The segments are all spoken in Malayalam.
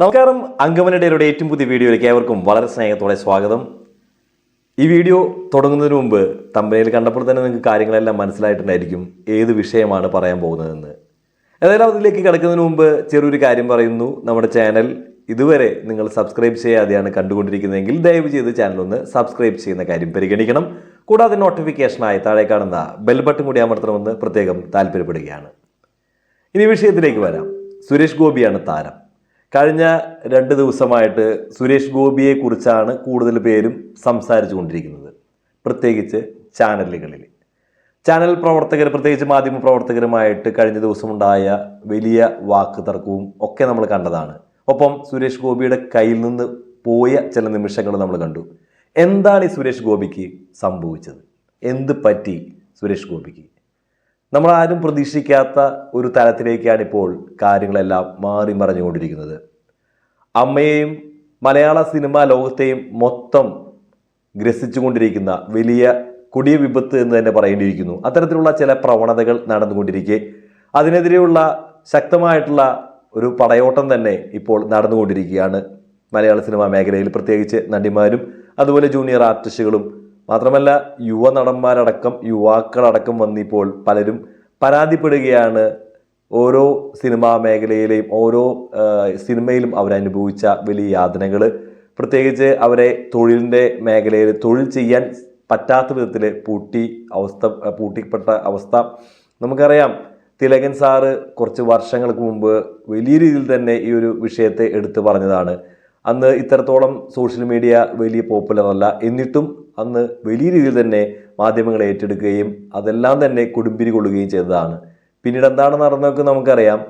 നമസ്കാരം. അങ്കമനയുടെ ഏറ്റവും പുതിയ വീഡിയോയിലേക്ക് ഏവർക്കും വളരെ സ്നേഹത്തോടെ സ്വാഗതം. ഈ വീഡിയോ തുടങ്ങുന്നതിന് മുമ്പ് തമ്പനയിൽ കണ്ടപ്പോൾ തന്നെ നിങ്ങൾക്ക് കാര്യങ്ങളെല്ലാം മനസ്സിലായിട്ടുണ്ടായിരിക്കും ഏത് വിഷയമാണ് പറയാൻ പോകുന്നതെന്ന്. ഏതായാലും അതിലേക്ക് കിടക്കുന്നതിന് മുമ്പ് ചെറിയൊരു കാര്യം പറയുന്നു. നമ്മുടെ ചാനൽ ഇതുവരെ നിങ്ങൾ സബ്സ്ക്രൈബ് ചെയ്യാതെയാണ് കണ്ടുകൊണ്ടിരിക്കുന്നതെങ്കിൽ ദയവ് ചെയ്ത് ചാനൽ ഒന്ന് സബ്സ്ക്രൈബ് ചെയ്യുന്ന കാര്യം പരിഗണിക്കണം. കൂടാതെ നോട്ടിഫിക്കേഷനായി താഴെ കാണുന്ന ബെൽ ബട്ടൺ കൂടി അമർത്തണമെന്ന് പ്രത്യേകം താല്പര്യപ്പെടുകയാണ്. ഇനി വിഷയത്തിലേക്ക് വരാം. സുരേഷ് ഗോപിയാണ് താരം. കഴിഞ്ഞ രണ്ട് ദിവസമായിട്ട് സുരേഷ് ഗോപിയെ കുറിച്ചാണ് കൂടുതൽ പേരും സംസാരിച്ചു കൊണ്ടിരിക്കുന്നത്. പ്രത്യേകിച്ച് ചാനലുകളിൽ. ചാനൽ പ്രവർത്തകർ പ്രത്യേകിച്ച് മാധ്യമ പ്രവർത്തകരുമായിട്ട് കഴിഞ്ഞ ദിവസമുണ്ടായ വലിയ വാക്ക് തർക്കവും ഒക്കെ നമ്മൾ കണ്ടതാണ്. ഒപ്പം സുരേഷ് ഗോപിയുടെ കയ്യിൽ നിന്ന് പോയ ചില നിമിഷങ്ങൾ നമ്മൾ കണ്ടു. എന്താണ് ഈ സുരേഷ് ഗോപിക്ക് സംഭവിച്ചത്? എന്ത് പറ്റി സുരേഷ് ഗോപിക്ക്? നമ്മൾ ആരും പ്രതീക്ഷിക്കാത്ത ഒരു തലത്തിലേക്കാണ് ഇപ്പോൾ കാര്യങ്ങളെല്ലാം മാറി മറിഞ്ഞുകൊണ്ടിരിക്കുന്നത് അമ്മയെയും മലയാള സിനിമാ ലോകത്തെയും മൊത്തം ഗ്രസിച്ചുകൊണ്ടിരിക്കുന്ന വലിയ കൊടിയ വിപത്ത് എന്ന് തന്നെ പറയേണ്ടിയിരിക്കുന്നു. അത്തരത്തിലുള്ള ചില പ്രവണതകൾ നടന്നുകൊണ്ടിരിക്കെ. അതിനെതിരെയുള്ള ശക്തമായിട്ടുള്ള ഒരു പടയോട്ടം തന്നെ ഇപ്പോൾ നടന്നുകൊണ്ടിരിക്കുകയാണ് മലയാള സിനിമാ മേഖലയിൽ പ്രത്യേകിച്ച് നടിമാരും അതുപോലെ ജൂനിയർ ആർട്ടിസ്റ്റുകളും. മാത്രമല്ല യുവ നടന്മാരടക്കം യുവാക്കളടക്കം വന്നിപ്പോൾ പലരും പരാതിപ്പെടുകയാണ് ഓരോ സിനിമാ മേഖലയിലെയും ഓരോ സിനിമയിലും അവരനുഭവിച്ച വലിയ യാതനകൾ പ്രത്യേകിച്ച് അവരെ തൊഴിലിന്റെ മേഖലയിൽ തൊഴിൽ ചെയ്യാൻ പറ്റാത്ത വിധത്തിൽ പൂട്ടി അവസ്ഥ പൂട്ടിപ്പെട്ട അവസ്ഥ. നമുക്കറിയാം തിലകൻ സാറ് കുറച്ച് വർഷങ്ങൾക്ക് മുമ്പ് വലിയ രീതിയിൽ തന്നെ ഈ ഒരു വിഷയത്തെ എടുത്തു പറഞ്ഞതാണ്. അന്ന് ഇത്രത്തോളം സോഷ്യൽ മീഡിയ വലിയ പോപ്പുലർ അല്ല. എന്നിട്ടും അന്ന് വലിയ രീതിയിൽ തന്നെ മാധ്യമങ്ങൾ ഏറ്റെടുക്കുകയും അതെല്ലാം തന്നെ കൊടുമ്പിരി കൊള്ളുകയും ചെയ്തതാണ്. പിന്നീട് എന്താണ് നടന്നതൊക്കെ നമുക്കറിയാം.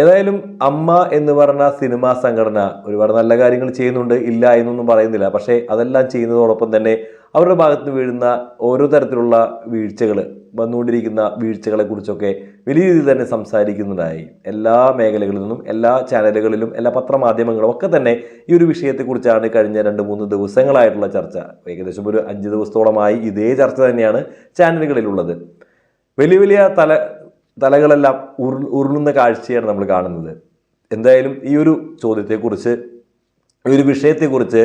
ഏതായാലും അമ്മ എന്ന് പറഞ്ഞ സിനിമാ സംഘടന ഒരുപാട് നല്ല കാര്യങ്ങൾ ചെയ്യുന്നുണ്ട് ഇല്ല എന്നൊന്നും പറയുന്നില്ല. പക്ഷേ അതെല്ലാം ചെയ്യുന്നതോടൊപ്പം തന്നെ അവരുടെ ഭാഗത്ത് വീഴുന്ന ഓരോ തരത്തിലുള്ള വീഴ്ചകൾ വന്നുകൊണ്ടിരിക്കുന്ന വീഴ്ചകളെക്കുറിച്ചൊക്കെ വലിയ രീതിയിൽ തന്നെ സംസാരിക്കുന്നതായി. എല്ലാ മേഖലകളിൽ നിന്നും എല്ലാ ചാനലുകളിലും എല്ലാ പത്രമാധ്യമങ്ങളും ഒക്കെ തന്നെ ഈ ഒരു വിഷയത്തെക്കുറിച്ചാണ് കഴിഞ്ഞ രണ്ട് മൂന്ന് ദിവസങ്ങളായിട്ടുള്ള ചർച്ച. ഏകദേശം ഒരു അഞ്ച് ദിവസത്തോളമായി ഇതേ ചർച്ച തന്നെയാണ് ചാനലുകളിലുള്ളത്. വലിയ വലിയ തല തലകളെല്ലാം ഉരു ഉരുളുന്ന കാഴ്ചയാണ് നമ്മൾ കാണുന്നത്. എന്തായാലും ഈ ഒരു ചോദ്യത്തെക്കുറിച്ച് ഈ ഒരു വിഷയത്തെക്കുറിച്ച്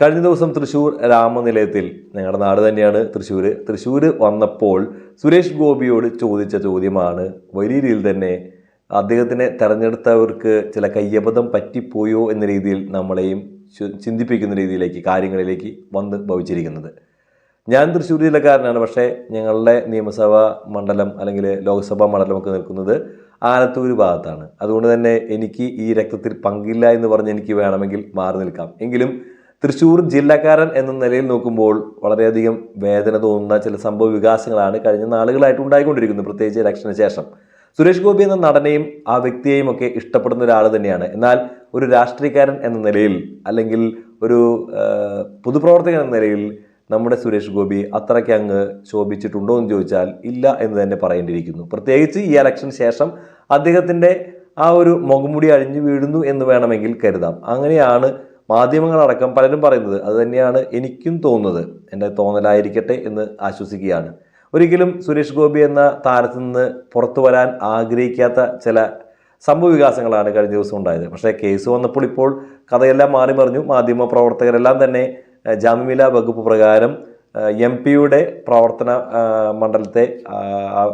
കഴിഞ്ഞ ദിവസം തൃശ്ശൂർ രാമനിലയത്തിൽ ഞങ്ങളുടെ നാട് തന്നെയാണ് തൃശ്ശൂർ തൃശ്ശൂർ വന്നപ്പോൾ സുരേഷ് ഗോപിയോട് ചോദിച്ച ചോദ്യമാണ് വലിയ രീതിയിൽ തന്നെ അദ്ദേഹത്തിനെ തെരഞ്ഞെടുത്തവർക്ക് ചില കയ്യബദ്ധം പറ്റിപ്പോയോ? എന്ന രീതിയിൽ നമ്മളെയും ചിന്തിപ്പിക്കുന്ന രീതിയിലേക്ക് കാര്യങ്ങളിലേക്ക് വന്ന് ഭവിച്ചിരിക്കുന്നത്. ഞാൻ തൃശ്ശൂർ ജില്ലക്കാരനാണ് പക്ഷേ ഞങ്ങളുടെ നിയമസഭാ മണ്ഡലം അല്ലെങ്കിൽ ലോക്സഭാ മണ്ഡലമൊക്കെ നിൽക്കുന്നത് ആലത്തൂർ ഭാഗത്താണ്. അതുകൊണ്ട് തന്നെ എനിക്ക് ഈ രക്തത്തിൽ പങ്കില്ല എന്ന് പറഞ്ഞ് എനിക്ക് വേണമെങ്കിൽ മാറി നിൽക്കാം. എങ്കിലും തൃശ്ശൂർ ജില്ലക്കാരൻ എന്ന നിലയിൽ നോക്കുമ്പോൾ വളരെയധികം വേദന തോന്നുന്ന ചില സംഭവ വികാസങ്ങളാണ് കഴിഞ്ഞ നാളുകളായിട്ട് ഉണ്ടായിക്കൊണ്ടിരിക്കുന്നത് പ്രത്യേകിച്ച് ഇലക്ഷന് ശേഷം. സുരേഷ് ഗോപി എന്ന നടനെയും ആ വ്യക്തിയെയും ഒക്കെ ഇഷ്ടപ്പെടുന്ന ഒരാൾ തന്നെയാണ്. എന്നാൽ ഒരു രാഷ്ട്രീയക്കാരൻ എന്ന നിലയിൽ അല്ലെങ്കിൽ ഒരു പൊതുപ്രവർത്തകൻ എന്ന നിലയിൽ നമ്മുടെ സുരേഷ് ഗോപി അത്രയ്ക്ക് അങ്ങ് ശോഭിച്ചിട്ടുണ്ടോ എന്ന് ചോദിച്ചാൽ ഇല്ല എന്ന് തന്നെ പറയേണ്ടിയിരിക്കുന്നു. പ്രത്യേകിച്ച് ഈ ഇലക്ഷൻ ശേഷം അദ്ദേഹത്തിന്റെ ആ ഒരു മുഖംമുടി അഴിഞ്ഞു വീഴുന്നു എന്ന് വേണമെങ്കിൽ കരുതാം. അങ്ങനെയാണ് മാധ്യമങ്ങളടക്കം പലരും പറയുന്നത്. അത് തന്നെയാണ് എനിക്കും തോന്നുന്നത്. എന്റെ തോന്നലായിരിക്കട്ടെ എന്ന് ആശ്വസിക്കുകയാണ്. ഒരിക്കലും സുരേഷ് ഗോപി എന്ന താരത്തിൽ നിന്ന് പുറത്തു വരാൻ ആഗ്രഹിക്കാത്ത ചില സംഭവവികാസങ്ങളാണ് കഴിഞ്ഞ ദിവസം ഉണ്ടായത്. പക്ഷേ കേസ് വന്നപ്പോൾ ഇപ്പോൾ കഥയെല്ലാം മാറി മറിഞ്ഞു. മാധ്യമ പ്രവർത്തകരെല്ലാം തന്നെ ജാമ്യമില്ല വകുപ്പ് പ്രകാരം എം പിയുടെ പ്രവർത്തന മണ്ഡലത്തെ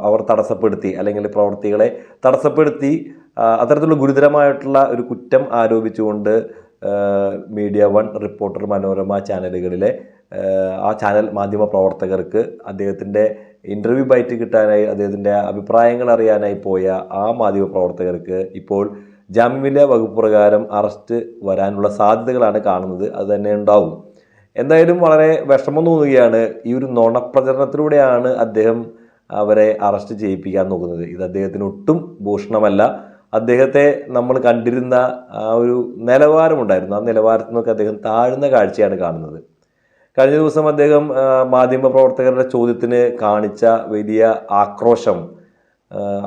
അവർ തടസ്സപ്പെടുത്തി അല്ലെങ്കിൽ പ്രവർത്തികളെ തടസ്സപ്പെടുത്തി അത്തരത്തിലുള്ള ഗുരുതരമായിട്ടുള്ള ഒരു കുറ്റം ആരോപിച്ചുകൊണ്ട് മീഡിയ വൺ റിപ്പോർട്ടർ മനോരമ ചാനലുകളിലെ ആ ചാനൽ മാധ്യമ പ്രവർത്തകർക്ക് അദ്ദേഹത്തിന്റെ ഇന്റർവ്യൂ ബൈറ്റ് കിട്ടാനായി അദ്ദേഹത്തിന്റെ അഭിപ്രായങ്ങൾ അറിയാനായി പോയ ആ മാധ്യമ പ്രവർത്തകർക്ക് ഇപ്പോൾ ജാമ്യമില്ല വകുപ്പ് പ്രകാരം അറസ്റ്റ് വരാനുള്ള സാധ്യതകളാണ് കാണുന്നത്. അത് തന്നെ ഉണ്ടാവും. എന്തായാലും വളരെ വിഷമം തോന്നുകയാണ് ഈ ഒരു നുണപ്രചരണത്തിലൂടെയാണ് അദ്ദേഹം അവരെ അറസ്റ്റ് ചെയ്യിപ്പിക്കാൻ നോക്കുന്നത്. ഇത് അദ്ദേഹത്തിന് ഒട്ടും ഭൂഷണമല്ല. അദ്ദേഹത്തെ നമ്മൾ കണ്ടിരുന്ന ആ ഒരു നിലവാരമുണ്ടായിരുന്നു. ആ നിലവാരത്തിൽ നിന്നൊക്കെ അദ്ദേഹം താഴ്ന്ന കാഴ്ചയാണ് കാണുന്നത്. കഴിഞ്ഞ ദിവസം അദ്ദേഹം മാധ്യമപ്രവർത്തകരുടെ മാധ്യമ പ്രവർത്തകരുടെ ചോദ്യത്തിന് കാണിച്ച വലിയ ആക്രോശം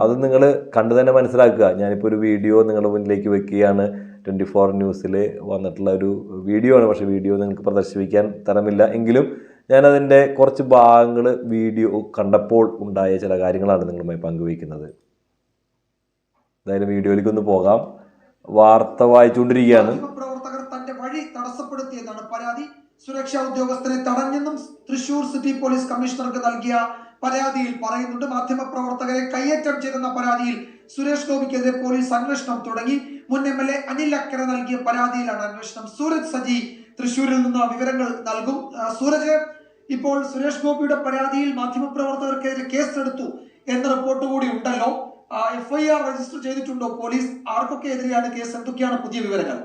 അത് നിങ്ങൾ കണ്ടു തന്നെ മനസ്സിലാക്കുക. ഞാനിപ്പോൾ ഒരു വീഡിയോ നിങ്ങളുടെ മുന്നിലേക്ക് വെക്കുകയാണ്. ട്വന്റി ഫോർ ന്യൂസിൽ വന്നിട്ടുള്ള ഒരു വീഡിയോ ആണ് പക്ഷേ വീഡിയോ നിങ്ങൾക്ക് പ്രദർശിപ്പിക്കാൻ തരമില്ല. എങ്കിലും ഞാനതിന്റെ കുറച്ച് ഭാഗങ്ങൾ വീഡിയോ കണ്ടപ്പോൾ ഉണ്ടായ ചില കാര്യങ്ങളാണ് നിങ്ങളുമായി പങ്കുവയ്ക്കുന്നത്. എന്തായാലും വീഡിയോയിലേക്ക് ഒന്ന് പോകാം. വാർത്ത വായിച്ചുകൊണ്ടിരിക്കുകയാണ്. പ്രവർത്തകർ തന്റെ വഴി തടസ്സപ്പെടുത്തിയെന്നാണ് പരാതി. സുരക്ഷാ ഉദ്യോഗസ്ഥനെ തടഞ്ഞെന്നും തൃശൂർ സിറ്റി പോലീസ് കമ്മീഷണർക്ക് നൽകിയ പരാതിയിൽ പറയുന്നുണ്ട്. മാധ്യമപ്രവർത്തകരെ കയ്യേറ്റം ചെയ്തെന്ന പരാതിയിൽ സുരേഷ് ഗോപിക്കെതിരെ പോലീസ് അന്വേഷണം തുടങ്ങി. മുൻ M L A Anil Akkara നൽകിയ പരാതിയിലാണ് അന്വേഷണം. സൂരജ് സജി തൃശൂരിൽ നിന്ന് വിവരങ്ങൾ നൽകും. സൂരജ് ഇപ്പോൾ സുരേഷ് ഗോപിയുടെ പരാതിയിൽ മാധ്യമപ്രവർത്തകർക്കെതിരെ കേസെടുത്തു എന്ന റിപ്പോർട്ട് കൂടി ഉണ്ടല്ലോ. എഫ്ഐആർ രജിസ്റ്റർ ചെയ്തിട്ടുണ്ടോ പോലീസ്? ആർക്കൊക്കെ എതിരെയാണ് കേസ്? എന്തൊക്കെയാണ് പുതിയ വിവരങ്ങൾ?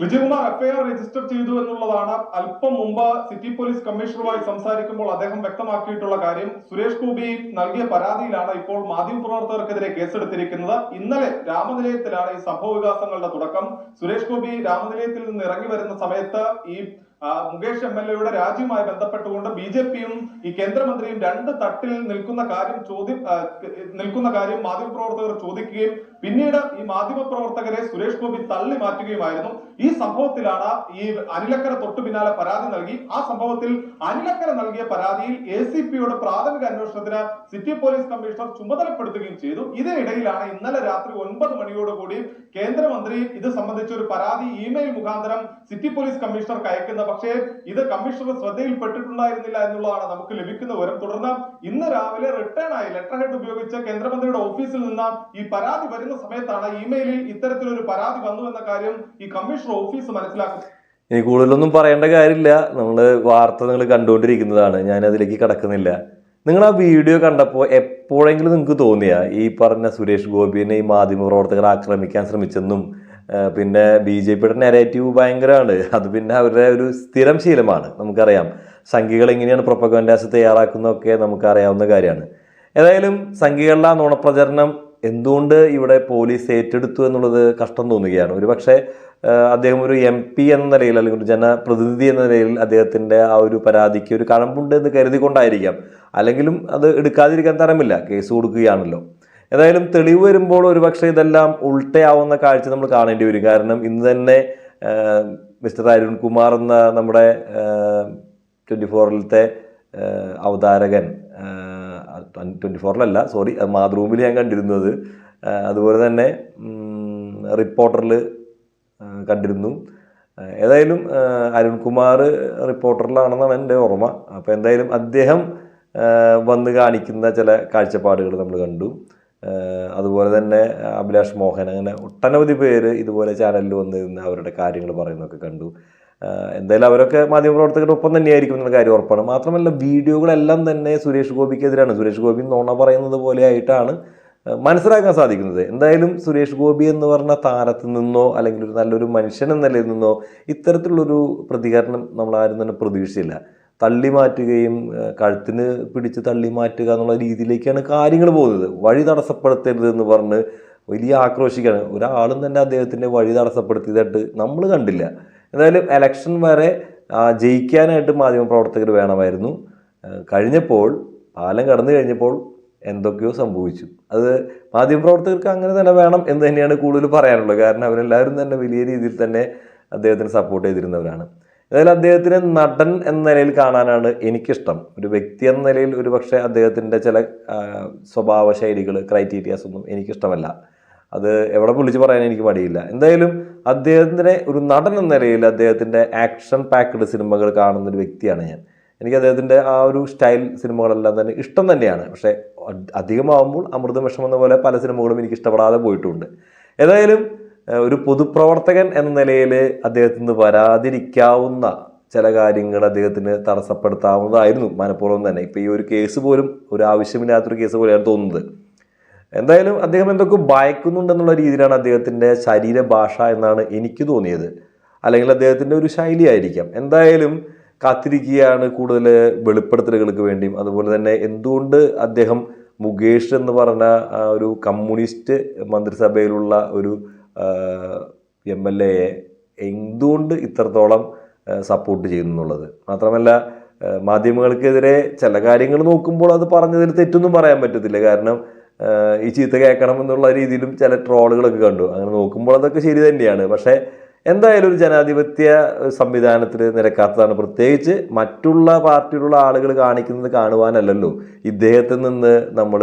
വിജയകുമാർ എഫ്ഐആർ രജിസ്റ്റർ ചെയ്തു എന്നുള്ളതാണ് അല്പം മുമ്പ് സിറ്റി പോലീസ് കമ്മീഷണറുമായി സംസാരിക്കുമ്പോൾ അദ്ദേഹം വ്യക്തമാക്കിയിട്ടുള്ള കാര്യം. സുരേഷ് ഗോപി നൽകിയ പരാതിയിലാണ് ഇപ്പോൾ മാധ്യമപ്രവർത്തകർക്കെതിരെ കേസെടുത്തിരിക്കുന്നത്. ഇന്നലെ രാമനിലയത്തിലാണ് ഈ സംഭവ വികാസങ്ങളുടെ തുടക്കം. സുരേഷ് ഗോപി രാമനിലയത്തിൽ നിന്ന് ഇറങ്ങി വരുന്ന സമയത്ത് ഈ മുകേഷ് എം എൽ എയുടെ രാജിയുമായി ബന്ധപ്പെട്ടുകൊണ്ട് ബി ജെ പിയും ഈ കേന്ദ്രമന്ത്രിയും രണ്ട് തട്ടിൽ നിൽക്കുന്ന കാര്യം ചോദ്യം നിൽക്കുന്ന കാര്യം മാധ്യമപ്രവർത്തകർ ചോദിക്കുകയും പിന്നീട് ഈ മാധ്യമപ്രവർത്തകരെ സുരേഷ് ഗോപി തള്ളി മാറ്റുകയുമായിരുന്നു. ഈ സംഭവത്തിലാണ് ഈ അനിലക്കര തൊട്ടു പിന്നാലെ പരാതി നൽകി. ആ സംഭവത്തിൽ അനിലക്കര നൽകിയ പരാതിയിൽ എ സി പ്രാഥമിക അന്വേഷണത്തിന് സിറ്റി പോലീസ് കമ്മീഷണർ ചുമതലപ്പെടുത്തുകയും ചെയ്തു. ഇതിനിടയിലാണ് ഇന്നലെ രാത്രി ഒൻപത് മണിയോടുകൂടി കേന്ദ്രമന്ത്രി ഇത് സംബന്ധിച്ച ഒരു പരാതി ഇമെയിൽ മുഖാന്തരം സിറ്റി പോലീസ് കമ്മീഷണർക്ക് അയക്കുന്നത് പക്ഷേ ഇത് കമ്മീഷണർ ശ്രദ്ധയിൽപ്പെട്ടിട്ടുണ്ടായിരുന്നില്ല എന്നുള്ളതാണ് നമുക്ക് ലഭിക്കുന്ന വിവരം. തുടർന്ന് ഇന്ന് രാവിലെ റിട്ടേൺ ആയി ലെറ്റർ ഹെഡ് ഉപയോഗിച്ച് കേന്ദ്രമന്ത്രിയുടെ ഓഫീസിൽ നിന്ന് ഈ പരാതി വരുന്ന സമയത്താണ് ഇമെയിലിൽ ഇത്തരത്തിലൊരു പരാതി വന്നു എന്ന കാര്യം ഈ കമ്മീഷണർ ഓഫീസ് മനസ്സിലാക്കുന്നത് ഇനി കൂടുതലൊന്നും പറയേണ്ട കാര്യമില്ല. നമ്മൾ വാർത്ത നിങ്ങൾ കണ്ടുകൊണ്ടിരിക്കുന്നതാണ്. ഞാൻ അതിലേക്ക് കടക്കുന്നില്ല. നിങ്ങൾ ആ വീഡിയോ കണ്ടപ്പോൾ എപ്പോഴെങ്കിലും നിങ്ങൾക്ക് തോന്നിയ ഈ പറഞ്ഞ സുരേഷ് ഗോപിനെ ഈ മാധ്യമപ്രവർത്തകർ ആക്രമിക്കാൻ ശ്രമിച്ചെന്നും പിന്നെ ബി ജെ പിയുടെ നെറേറ്റീവ് ഭയങ്കരമാണ്. അത് പിന്നെ അവരുടെ ഒരു സ്ഥിരം ശീലമാണ് നമുക്കറിയാം. സംഘികൾ എങ്ങനെയാണ് പ്രൊപ്പഗൻഡാസ് തയ്യാറാക്കുന്നതൊക്കെ നമുക്കറിയാവുന്ന കാര്യമാണ്. ഏതായാലും സംഘികളുടെ നുണപ്രചരണം എന്തുകൊണ്ട് ഇവിടെ പോലീസ് ഏറ്റെടുത്തു എന്നുള്ളത് കഷ്ടം തോന്നുകയാണ്. ഒരു പക്ഷേ അദ്ദേഹം ഒരു എം പി എന്ന നിലയിൽ അല്ലെങ്കിൽ ഒരു ജനപ്രതിനിധി എന്ന നിലയിൽ അദ്ദേഹത്തിന്റെ ആ ഒരു പരാതിക്ക് ഒരു കഴമ്പുണ്ട് എന്ന് കരുതിക്കൊണ്ടായിരിക്കാം. അല്ലെങ്കിലും അത് എടുക്കാതിരിക്കാൻ തരമില്ല. കേസ് കൊടുക്കുകയാണല്ലോ. ഏതായാലും തെളിവ് വരുമ്പോൾ ഒരുപക്ഷെ ഇതെല്ലാം ഉൾട്ടയാവുന്ന കാഴ്ച നമ്മൾ കാണേണ്ടി വരും. കാരണം ഇന്ന് തന്നെ മിസ്റ്റർ അരുൺ കുമാർ എന്ന നമ്മുടെ ട്വന്റി ഫോറിലത്തെ അവതാരകൻ ട്വന്റി ഫോറിലല്ല സോറി മാതൃഭൂമിയിൽ ഞാൻ കണ്ടിരുന്നത്. അതുപോലെ തന്നെ റിപ്പോർട്ടറിൽ കണ്ടിരുന്നു. ഏതായാലും അരുൺകുമാർ റിപ്പോർട്ടറിലാണെന്നാണ് എന്റെ ഓർമ്മ. അപ്പോൾ എന്തായാലും അദ്ദേഹം വന്ന് കാണിക്കുന്ന ചില കാഴ്ചപ്പാടുകൾ നമ്മൾ കണ്ടു. അതുപോലെ തന്നെ അഭിലാഷ് മോഹൻ അങ്ങനെ ഒട്ടനവധി പേര് ഇതുപോലെ ചാനലിൽ വന്നിരുന്ന് അവരുടെ കാര്യങ്ങൾ പറയുന്നതൊക്കെ കണ്ടു. എന്തായാലും അവരൊക്കെ മാധ്യമപ്രവർത്തകരുടെ ഒപ്പം തന്നെയായിരിക്കും എന്നുള്ള കാര്യം ഉറപ്പാണ്. മാത്രമല്ല വീഡിയോകളെല്ലാം തന്നെ സുരേഷ് ഗോപിക്കെതിരാണ്. സുരേഷ് ഗോപി നോണ പറയുന്നത് പോലെ ആയിട്ടാണ് മനസ്സിലാക്കാൻ സാധിക്കുന്നത്. എന്തായാലും സുരേഷ് ഗോപി എന്ന് പറഞ്ഞ താരത്തിൽ നിന്നോ അല്ലെങ്കിൽ ഒരു നല്ലൊരു മനുഷ്യൻ എന്ന നിലയിൽ നിന്നോ ഇത്തരത്തിലുള്ളൊരു പ്രതികരണം നമ്മൾ ആരും തന്നെ പ്രതീക്ഷിച്ചില്ല. തള്ളി മാറ്റുകയും കഴുത്തിന് പിടിച്ച് തള്ളി മാറ്റുക എന്നുള്ള രീതിയിലേക്കാണ് കാര്യങ്ങൾ പോകുന്നത്. വഴി തടസ്സപ്പെടുത്തരുതെന്ന് പറഞ്ഞ് വലിയ ആക്രോശിക്കാണ് ഒരാളും തന്നെ അദ്ദേഹത്തിന്റെ വഴി തടസ്സപ്പെടുത്തിയതായിട്ട് നമ്മൾ കണ്ടില്ല. എന്തായാലും എലക്ഷൻ വരെ ജയിക്കാനായിട്ട് മാധ്യമപ്രവർത്തകർ വേണമായിരുന്നു. കഴിഞ്ഞപ്പോൾ പാലം കടന്നു കഴിഞ്ഞപ്പോൾ എന്തൊക്കെയോ സംഭവിച്ചു. അത് മാധ്യമപ്രവർത്തകർക്ക് അങ്ങനെ തന്നെ വേണം എന്ന് തന്നെയാണ് കൂടുതൽ പറയാനുള്ളത്. കാരണം അവരെല്ലാവരും തന്നെ വലിയ രീതിയിൽ തന്നെ അദ്ദേഹത്തിന് സപ്പോർട്ട് ചെയ്തിരുന്നവരാണ്. ഏതായാലും അദ്ദേഹത്തിനെ നടൻ എന്ന നിലയിൽ കാണാനാണ് എനിക്കിഷ്ടം. ഒരു വ്യക്തി എന്ന നിലയിൽ ഒരു പക്ഷേ അദ്ദേഹത്തിന്റെ ചില സ്വഭാവ ശൈലികൾ ക്രൈറ്റീരിയാസ് ഒന്നും എനിക്കിഷ്ടമല്ല. അത് എവിടെ വിളിച്ച് പറയാൻ എനിക്ക് മടിയില്ല. എന്തായാലും അദ്ദേഹത്തിന്റെ ഒരു നടൻ എന്ന നിലയിൽ അദ്ദേഹത്തിന്റെ ആക്ഷൻ പാക്ഡ് സിനിമകൾ കാണുന്ന ഒരു വ്യക്തിയാണ് ഞാൻ. എനിക്ക് അദ്ദേഹത്തിന്റെ ആ ഒരു സ്റ്റൈൽ സിനിമകളെല്ലാം തന്നെ ഇഷ്ടം തന്നെയാണ്. പക്ഷേ അധ് അധികമാവുമ്പോൾ അമൃതം വിഷം എന്ന പോലെ പല സിനിമകളും എനിക്ക് ഇഷ്ടപ്പെടാതെ പോയിട്ടുണ്ട്. ഏതായാലും ഒരു പൊതുപ്രവർത്തകൻ എന്ന നിലയിൽ അദ്ദേഹത്തിന് വരാതിരിക്കാവുന്ന ചില കാര്യങ്ങൾ അദ്ദേഹത്തിന് തടസ്സപ്പെടുത്താവുന്നതായിരുന്നു മനഃപൂർവം തന്നെ. ഇപ്പോൾ ഈ ഒരു കേസ് പോലും ഒരു ആവശ്യമില്ലാത്തൊരു കേസ് പോലെയാണ് തോന്നുന്നത്. എന്തായാലും അദ്ദേഹം എന്തൊക്കെ ഭയക്കുന്നുണ്ടെന്നുള്ള രീതിയിലാണ് അദ്ദേഹത്തിന്റെ ശരീരഭാഷ എന്നാണ് എനിക്ക് തോന്നിയത്. അല്ലെങ്കിൽ അദ്ദേഹത്തിന്റെ ഒരു ശൈലിയായിരിക്കാം. എന്തായാലും കാത്തിരിക്കുകയാണ് കൂടുതൽ വെളിപ്പെടുത്തലുകൾക്ക് വേണ്ടിയും. അതുപോലെ തന്നെ എന്തുകൊണ്ട് അദ്ദേഹം മുകേഷ് എന്ന് പറഞ്ഞ ഒരു കമ്മ്യൂണിസ്റ്റ് മന്ത്രിസഭയിലുള്ള ഒരു എം എൽ എയെ എന്തുകൊണ്ട് ഇത്രത്തോളം സപ്പോർട്ട് ചെയ്യുന്നു എന്നുള്ളത്. മാത്രമല്ല മാധ്യമങ്ങൾക്കെതിരെ ചില കാര്യങ്ങൾ നോക്കുമ്പോൾ അത് പറഞ്ഞതിൽ തെറ്റൊന്നും പറയാൻ പറ്റത്തില്ല. കാരണം ഈ ചീത്ത കേൾക്കണം എന്നുള്ള രീതിയിലും ചില ട്രോളുകളൊക്കെ കണ്ടു. അങ്ങനെ നോക്കുമ്പോൾ അതൊക്കെ ശരി തന്നെയാണ്. പക്ഷേ എന്തായാലും ഒരു ജനാധിപത്യ സംവിധാനത്തിൽ നിരക്കാത്തതാണ്. പ്രത്യേകിച്ച് മറ്റുള്ള പാർട്ടിയിലുള്ള ആളുകൾ കാണിക്കുന്നത് കാണുവാനല്ലല്ലോ ഇദ്ദേഹത്തിൽ നിന്ന് നമ്മൾ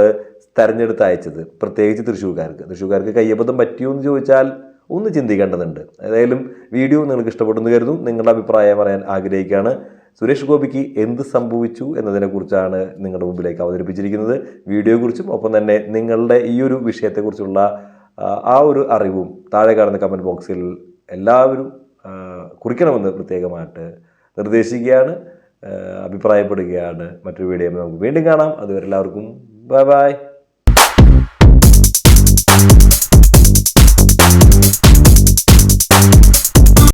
തെരഞ്ഞെടുത്ത് അയച്ചത്. പ്രത്യേകിച്ച് തൃശ്ശൂർക്കാർക്ക്. തൃശ്ശൂർക്കാർക്ക് കയ്യബദ്ധം പറ്റിയോ എന്ന് ചോദിച്ചാൽ ഒന്ന് ചിന്തിക്കേണ്ടതുണ്ട്. ഏതായാലും വീഡിയോ നിങ്ങൾക്ക് ഇഷ്ടപ്പെടുന്നു കരുതും നിങ്ങളുടെ അഭിപ്രായം പറയാൻ ആഗ്രഹിക്കുകയാണ്. സുരേഷ് ഗോപിക്ക് എന്ത് സംഭവിച്ചു എന്നതിനെക്കുറിച്ചാണ് നിങ്ങളുടെ മുമ്പിലേക്ക് അവതരിപ്പിച്ചിരിക്കുന്നത്. വീഡിയോയെക്കുറിച്ചും ഒപ്പം തന്നെ നിങ്ങളുടെ ഈ ഒരു വിഷയത്തെക്കുറിച്ചുള്ള ആ, ഒരു അറിവും താഴെ കാണുന്ന കമന്റ് ബോക്സിൽ എല്ലാവരും കുറിക്കണമെന്ന് പ്രത്യേകമായിട്ട് നിർദ്ദേശിക്കുകയാണ് അഭിപ്രായപ്പെടുകയാണ്. മറ്റൊരു വീഡിയോ നമുക്ക് വീണ്ടും കാണാം. അതുവരെ എല്ലാവർക്കും ബൈ ബൈ.